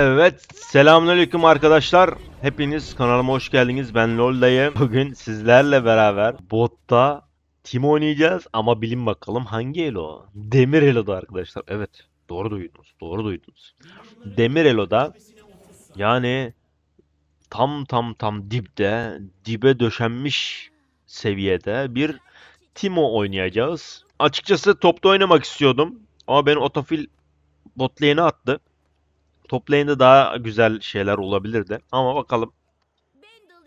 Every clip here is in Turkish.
Evet, selamünaleyküm arkadaşlar. Hepiniz kanalıma hoş geldiniz. Ben LoL dayı. Bugün sizlerle beraber botta team oynayacağız ama bilin bakalım hangi elo? Demir Elo'da arkadaşlar. Evet, doğru duydunuz. Doğru duydunuz. Demir Elo'da yani tam tam tam dipte, dibe döşenmiş seviyede bir Timo oynayacağız. Açıkçası topta oynamak istiyordum ama beni otofil bot attı. Top lane'de daha güzel şeyler olabilirdi. Ama bakalım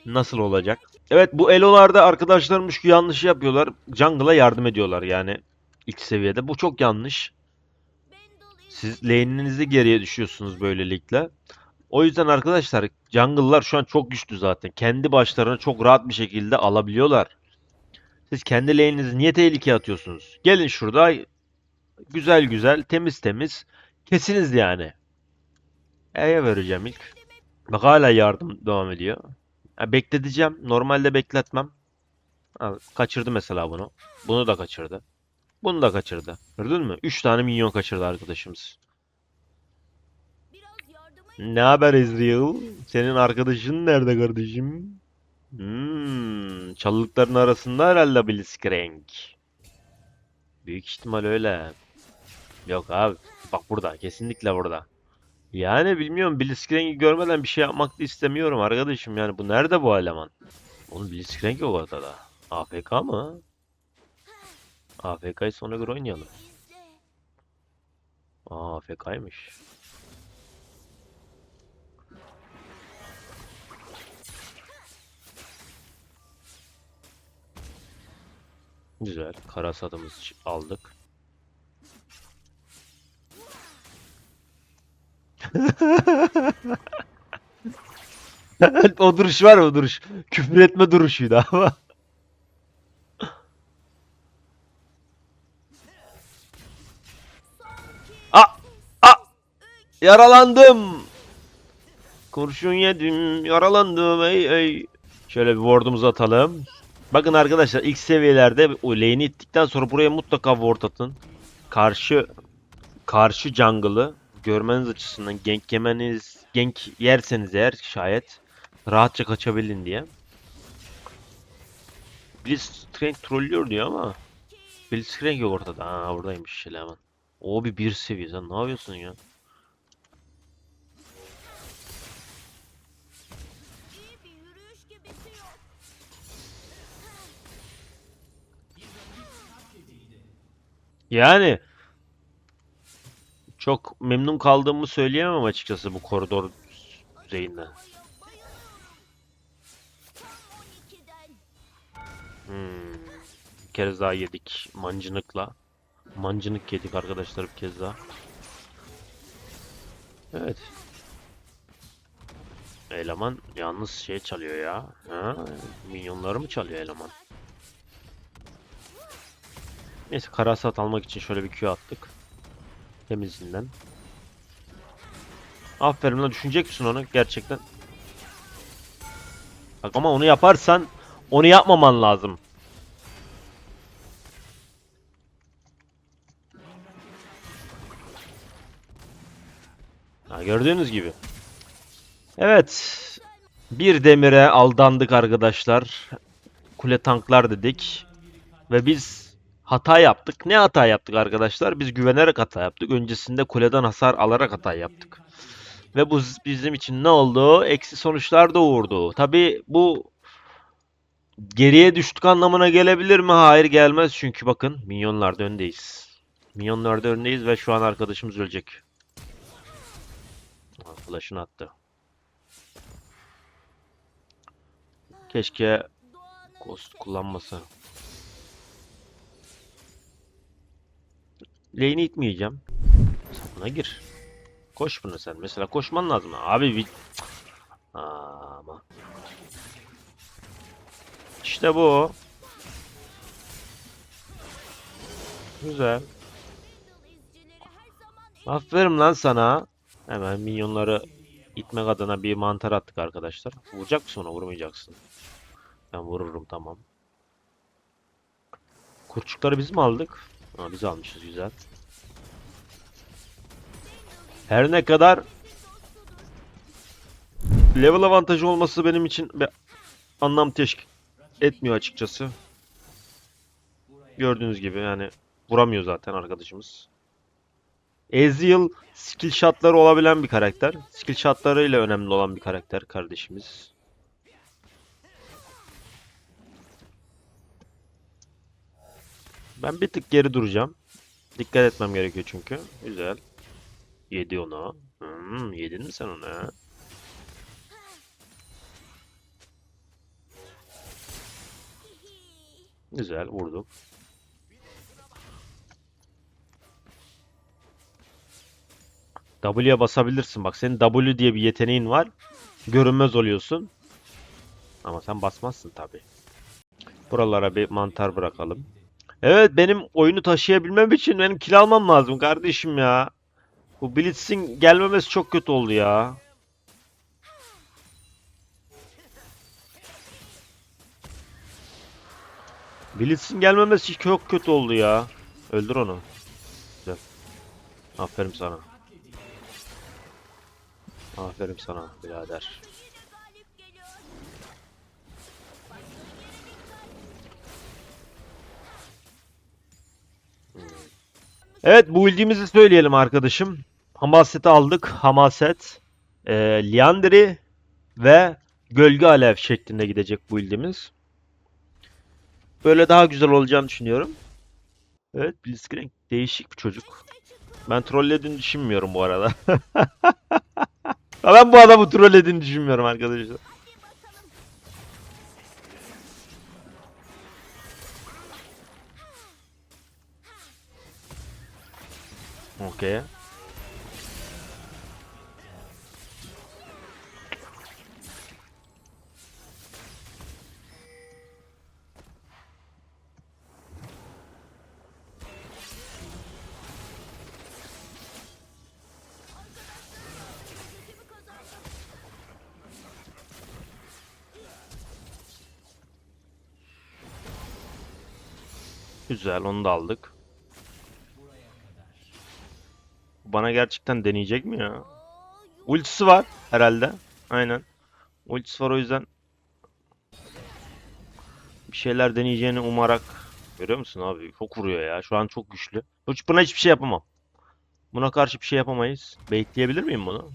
nasıl olacak. Evet bu elolarda arkadaşlarım şu yanlışı yapıyorlar. Jungle'a yardım ediyorlar yani ilk seviyede. Bu çok yanlış. Siz lane'inizi geriye düşüyorsunuz böylelikle. O yüzden arkadaşlar jungle'lar şu an çok güçlü zaten. Kendi başlarına çok rahat bir şekilde alabiliyorlar. Siz kendi lane'inizi niye tehlikeye atıyorsunuz? Gelin şurada güzel güzel temiz temiz kesiniz yani. E'ye vereceğim ilk. Bak hala yardım devam ediyor. Ha, bekleteceğim. Normalde bekletmem. Ha, kaçırdı mesela bunu. Bunu da kaçırdı. Bunu da kaçırdı. Gördün mü? 3 tane minyon kaçırdı arkadaşımız. Ne haber Ezreal? Senin arkadaşın nerede kardeşim? Hmm, çalılıkların arasında herhalde Blitzcrank. Büyük ihtimal öyle. Yok abi. Bak burada. Kesinlikle burada. Yani bilmiyorum Blitzcrank'i görmeden bir şey yapmak da istemiyorum arkadaşım. Yani bu nerede bu eleman? Onun Blitzcrank yok ortada. AFK mı? AFK'yı sonra göre oynayalım. Aa AFK'ymış. Güzel. Kara satımızı aldık. O duruş var ya, o duruş. Küfür etme duruşuydu ama. A a yaralandım. Kurşun yedim, yaralandım ey ey. Şöyle bir ward'umuzu atalım. Bakın arkadaşlar ilk seviyelerde o lane'i ittikten sonra buraya mutlaka ward atın. Karşı karşı jungle'ı görmeniz açısından gank yemeniz, gank yerseniz eğer şayet rahatça kaçabilin diye. Blitzcrank trollüyor diyor ama Blitzcrank yok ortada. Ha buradaymış eleman. O bir bir seviye. Sen ne yapıyorsun ya? Yani çok memnun kaldığımı söyleyemem açıkçası bu koridor düzeyinden. Hmm. Bir kez daha yedik mancınıkla. Mancınık yedik arkadaşlar bir kez daha. Evet. Eleman yalnız şey çalıyor ya. Ha? Minyonları mı çalıyor eleman? Neyse karasat almak için şöyle bir Q attık. Temizinden. Aferin lan düşünecek misin onu gerçekten? Bak ama onu yaparsan onu yapmaman lazım. Ha, gördüğünüz gibi. Evet. Bir demire aldandık arkadaşlar. Kule tanklar dedik. Ve biz hata yaptık. Ne hata yaptık arkadaşlar? Biz güvenerek hata yaptık. Öncesinde kuleden hasar alarak hata yaptık. Ve bu bizim için ne oldu? Eksi sonuçlar doğurdu. Tabi bu geriye düştük anlamına gelebilir mi? Hayır gelmez çünkü bakın minyonlarda öndeyiz. Minyonlarda öndeyiz ve şu an arkadaşımız ölecek. Flash'ını attı. Keşke Ghost kullanmasa. Lane'i itmeyeceğim. Sen buna gir. Koş buna sen. Mesela koşman lazım. Abi bir... Ama. İşte bu. Güzel. Aferin lan sana. Hemen minyonları itmek adına bir mantar attık arkadaşlar. Vuracak mısın ona? Vurmayacaksın. Ben vururum tamam. Kurçukları biz mi aldık? Ha, biz almışız güzel. Her ne kadar Level avantajı olması benim için bir anlam teşkil etmiyor açıkçası. Gördüğünüz gibi yani vuramıyor zaten arkadaşımız. Ezreal skill shotları olabilen bir karakter. Skill shotlarıyla önemli olan bir karakter kardeşimiz. Ben bir tık geri duracağım. Dikkat etmem gerekiyor çünkü. Güzel. Yedi onu. Hmm, yedin mi sen onu ha? Güzel vurduk. W'ye basabilirsin. Bak senin W diye bir yeteneğin var. Görünmez oluyorsun. Ama sen basmazsın tabi. Buralara bir mantar bırakalım. Evet benim oyunu taşıyabilmem için benim kill almam lazım kardeşim ya. Bu Blitz'in gelmemesi çok kötü oldu ya. Blitz'in gelmemesi çok kötü oldu ya. Öldür onu. Güzel. Aferin sana. Aferin sana birader. Evet bu bildiğimizi söyleyelim arkadaşım. Hamaset'i aldık. Hamaset, e, Liandry ve Gölge Alev şeklinde gidecek bu bildiğimiz. Böyle daha güzel olacağını düşünüyorum. Evet Blitzcrank değişik bir çocuk. Ben trollediğini düşünmüyorum bu arada. ben bu adamı trollediğini düşünmüyorum arkadaşlar. Okey. Güzel onu da aldık. Bana gerçekten deneyecek mi ya? Ultisi var herhalde. Aynen. Ultisi var o yüzden bir şeyler deneyeceğini umarak görüyor musun abi? Çok vuruyor ya. Şu an çok güçlü. Hiç buna hiçbir şey yapamam. Buna karşı bir şey yapamayız. Baitleyebilir miyim bunu?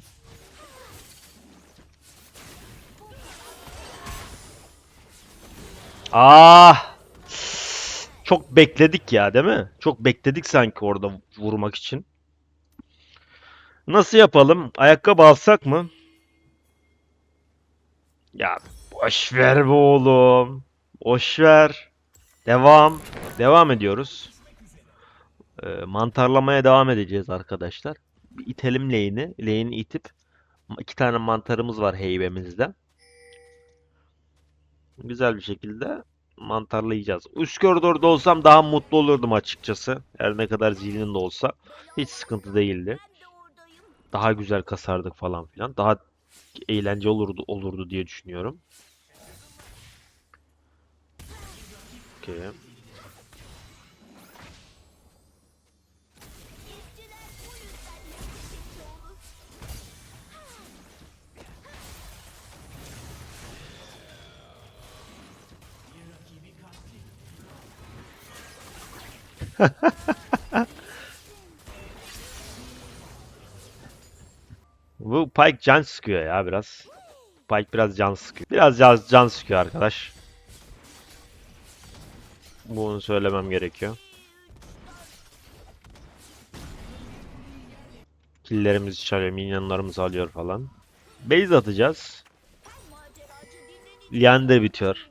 Ah! Çok bekledik ya, değil mi? Çok bekledik sanki orada vurmak için. Nasıl yapalım? Ayakkabı alsak mı? Ya boş ver be oğlum. Boş ver. Devam. Devam ediyoruz. Ee, mantarlamaya devam edeceğiz arkadaşlar. Bir itelim lane'i. Lane'i itip iki tane mantarımız var heybemizde. Güzel bir şekilde mantarlayacağız. Üst koridorda olsam daha mutlu olurdum açıkçası. Her ne kadar zilinin de olsa. Hiç sıkıntı değildi. Daha güzel kasardık falan filan. Daha eğlence olurdu olurdu diye düşünüyorum. Okey. Bu Pike can sıkıyor ya biraz. Pike biraz can sıkıyor. Biraz can, can sıkıyor arkadaş. Bunu söylemem gerekiyor. Killerimizi çalıyor, minyonlarımızı alıyor falan. Base atacağız. Liander bitiyor.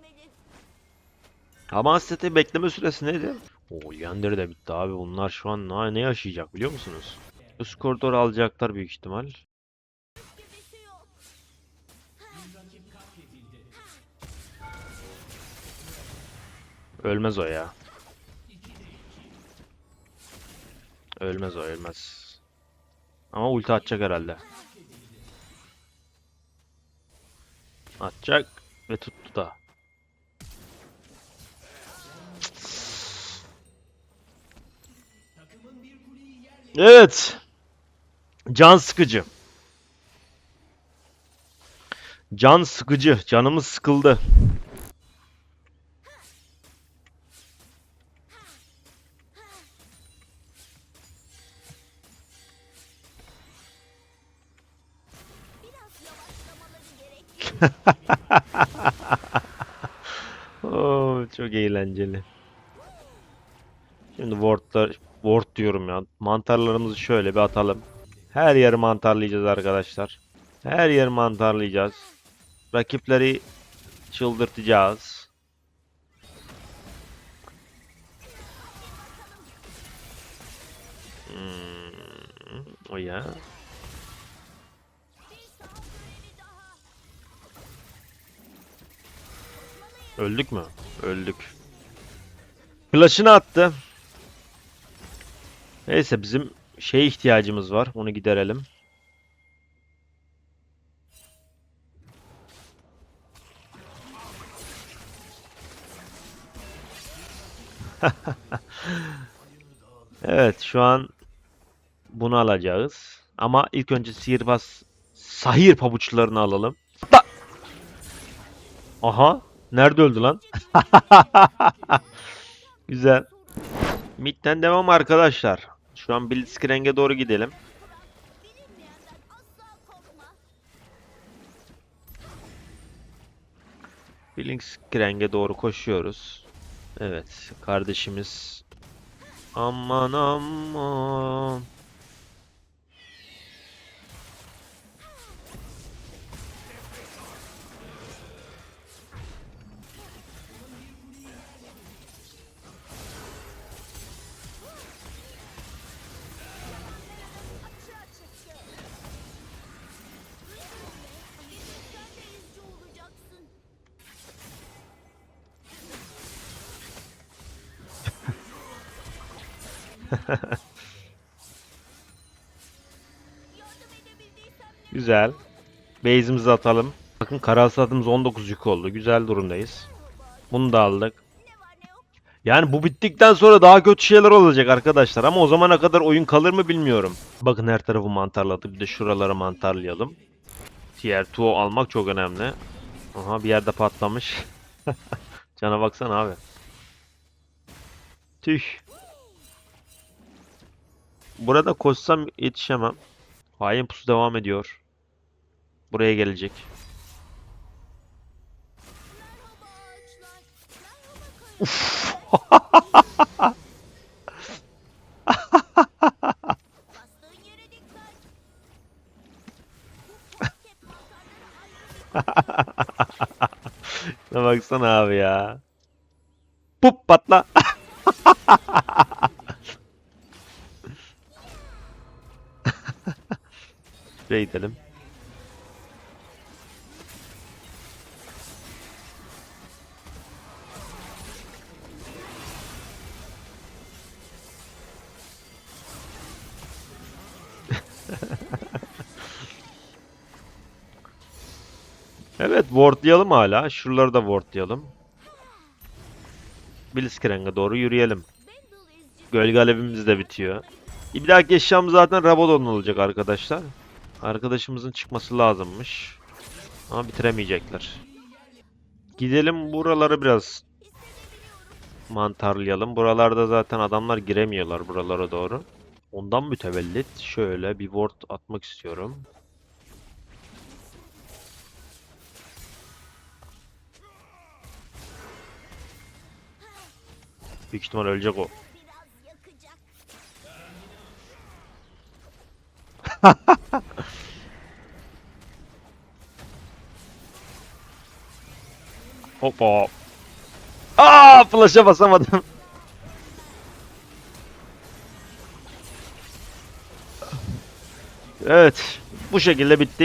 Ama sete bekleme süresi neydi? Oo Liander de bitti abi. Bunlar şu an ne, ne yaşayacak biliyor musunuz? Üst koridor alacaklar büyük ihtimal. Ölmez o ya. Ölmez o ölmez. Ama ulti atacak herhalde. Atacak ve tuttu da. Evet. Can sıkıcı. Can sıkıcı. Canımız sıkıldı. Oo, çok eğlenceli. Şimdi wardlar, ward diyorum ya. Mantarlarımızı şöyle bir atalım. Her yeri mantarlayacağız arkadaşlar. Her yeri mantarlayacağız. Rakipleri çıldırtacağız. Hmm, o ya. Öldük mü? Öldük. Flash'ını attı. Neyse bizim şey ihtiyacımız var. Onu giderelim. Evet, şu an bunu alacağız. Ama ilk önce sihirbaz sahir pabuçlarını alalım. Aha, nerede öldü lan? Güzel. Mid'den devam arkadaşlar. Şu an Blitzcrank'e doğru gidelim. Blitzcrank'e doğru koşuyoruz. Evet, kardeşimiz. Aman aman. Güzel. Base'imizi atalım. Bakın kara hasatımız 19 yük oldu. Güzel durumdayız. Bunu da aldık. Yani bu bittikten sonra daha kötü şeyler olacak arkadaşlar ama o zamana kadar oyun kalır mı bilmiyorum. Bakın her tarafı mantarladık. Bir de şuraları mantarlayalım. Tier 2 almak çok önemli. Aha bir yerde patlamış. Cana baksana abi. Tüh. Burada koşsam yetişemem. Hain pusu devam ediyor. Buraya gelecek. Ne baksana abi ya. Pup patla. Şuraya gidelim. Evet, wardlayalım hala. Şuraları da wardlayalım. Blitzcrank'a doğru yürüyelim. Gölge alevimiz de bitiyor. Bir dahaki eşyamız zaten Rabadon olacak arkadaşlar. Arkadaşımızın çıkması lazımmış. Ama bitiremeyecekler. Gidelim buraları biraz mantarlayalım. Buralarda zaten adamlar giremiyorlar buralara doğru. Ondan mütevellit şöyle bir ward atmak istiyorum. Büyük ihtimal ölecek o. Hoppa. Aa, flash'a basamadım. Evet, bu şekilde bitti.